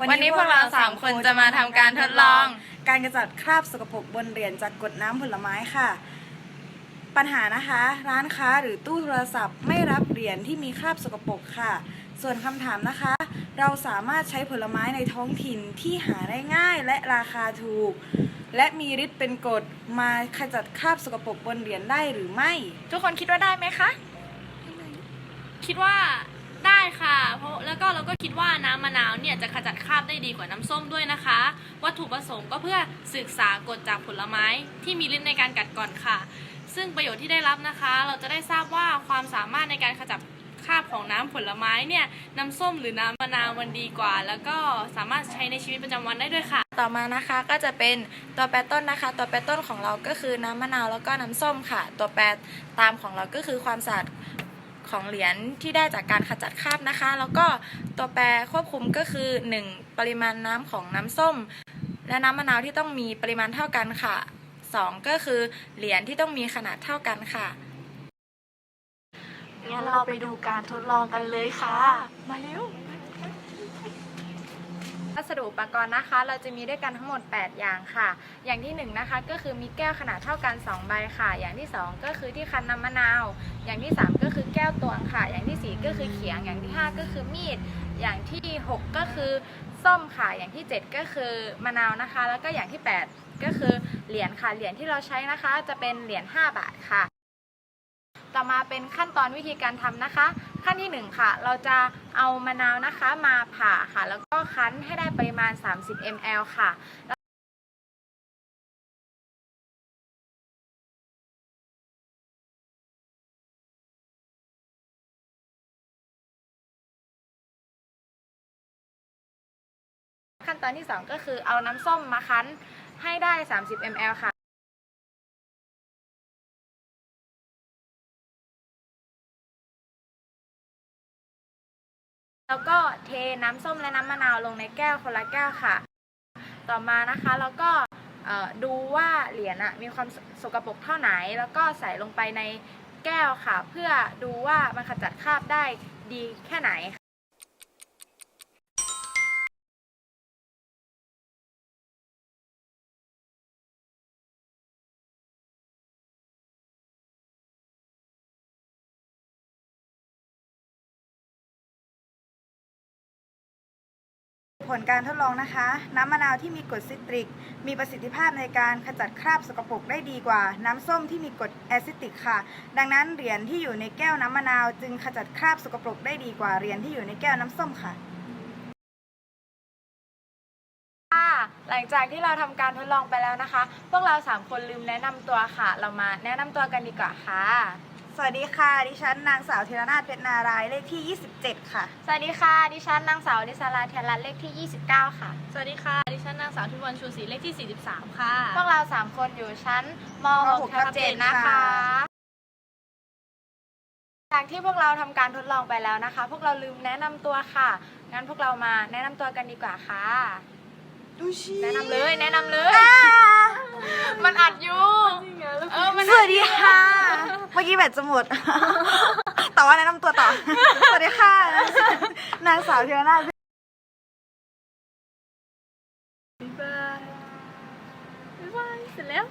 วันนี้พวกเราสามคนจะมาทำการทดลอง การกระจัดคราบสกปรกบนเหรียญจากกดน้ำผลไม้ค่ะ ปัญหานะคะ ร้านค้าหรือตู้โทรศัพท์ไม่รับเหรียญที่มีคราบสกปรกค่ะ ส่วนคำถามนะคะ เราสามารถใช้ผลไม้ในท้องถิ่นที่หาได้ง่ายและราคาถูก และมีฤทธิ์เป็นกรดมาขจัดคราบสกปรกบนเหรียญได้หรือไม่ ทุกคนคิดว่าได้ไหมคะ คิดว่า ได้ค่ะ เพราะแล้วก็เราก็คิดว่าน้ำมะนาวเนี่ยจะขจัดคราบได้ดีกว่าน้ำส้มด้วยนะคะ วัตถุประสงค์ก็เพื่อศึกษากฎจากผลไม้ที่มีฤทธิ์ในการกัดก่อนค่ะ ซึ่งประโยชน์ที่ได้รับนะคะ เราจะได้ทราบว่าความสามารถในการขจัดคราบของน้ำผลไม้เนี่ยน้ำส้มหรือน้ำมะนาวมันดีกว่า แล้วก็สามารถใช้ในชีวิตประจำวันได้ด้วยค่ะ ต่อมานะคะก็จะเป็นตัวแปรต้นนะคะ ตัวแปรต้นของเราก็คือน้ำมะนาวแล้วก็น้ำส้มค่ะ ตัวแปรตามของเราก็คือความสะอาด ของเหรียญที่ได้จากการขจัดคราบนะคะ แล้วก็ตัวแปรควบคุมก็คือ 1. ปริมาณน้ำของน้ำส้ม และน้ำมะนาวที่ต้องมีปริมาณเท่ากันค่ะ 2. ก็คือเหรียญที่ต้องมีขนาดเท่ากันค่ะงั้นเราไปดูการทดลองกันเลยค่ะ มาเร็วัสดุอุปกรณ์นะคะ เราจะมีด้วยกันทั้งหมด 8 อย่างค่ะ อย่างที่1นนะคะก็คือมีแก้วขนาดเท่ากัน 2 ใบค่ะ อย่างที่ 2 ก็คือที่คันน้ำมะนาว อย่างที่ 3 ก็คือแก้วตวงค่ะ อย่างที่ 4 ก็คือเขียง อย่างที่ 5 ก็คือมีด อย่างที่ 6 ก็คือส้มค่ะ อย่างที่ 7 ก็คือมะนาวนะคะ แล้วก็อย่างที่ 8 ก็คือเหรียญค่ะ เหรียญที่เราใช้นะคะจะเป็นเหรียญ5บาทค่ะ ต่อมาเป็นขั้นตอนวิธีการทำนะคะ ขั้นที่ 1 ค่ะ เราจะเอามะนาวนะคะมาผ่าค่ะ แล้วก็คั้นให้ได้ปริมาณ 30 ml ค่ะขั้นตอนที่ 2 ก็คือเอาน้ำส้มมาคั้นให้ได้ 30 ml ค่ะ แล้วก็เทน้ำส้มและน้ำมะนาวลงในแก้วคนละแก้วค่ะ ต่อมานะคะแล้วก็ดูว่าเหรียญอะมีความสสกปรกเท่าไหน แล้วก็ใส่ลงไปในแก้วค่ะ เพื่อดูว่ามันขจัดคราบได้ดีแค่ไหน ผลการทดลองนะคะ น้ำมะนาวที่มีกรดซิตริก มีประสิทธิภาพในการขจัดคราบสกปรกได้ดีกว่า น้ำส้มที่มีกรดแอซิติกค่ะ ดังนั้นเหรียญที่อยู่ในแก้วน้ำมะนาว จึงขจัดคราบสกปรกได้ดีกว่าเหรียญที่อยู่ในแก้วน้ำส้มค่ะหลังจากที่เราทำการทดลองไปแล้วนะคะ พวกเราสามคนลืมแนะนำตัวค่ะ เรามาแนะนำตัวกันดีกว่าค่ะ สวัสดีค่ะ ดิฉันนางสาวธีรนาถเพชรนารายณ์เลขที่ 27 ค่ะ สวัสดีค่ะ ดิฉันนางสาวดิสาราเทยนรัตน์เลขที่ 29 ค่ะ สวัสดีค่ะ ดิฉันนางสาวทุนวันชูศรีเลขที่ 43 ค่ะ พวกเราสามคนอยู่ชั้นม .6 ทับ7นะคะจากที่พวกเราทำการทดลองไปแล้วนะคะ พวกเราลืมแนะนำตัวค่ะ งั้นพวกเรามาแนะนำตัวกันดีกว่าค่ะ ดูชิแนะนำเลย แนะนำเลย มันอัดอยู่ เออ มันสวัสดีค่ะเมื่อกี้ แบตจะหมด แต่ว่าแนะนำตัวต่อ สวัสดีค่ะ นางสาวเทียนาถบ๊ายบายบ๊ายบายเสร็จแล้ว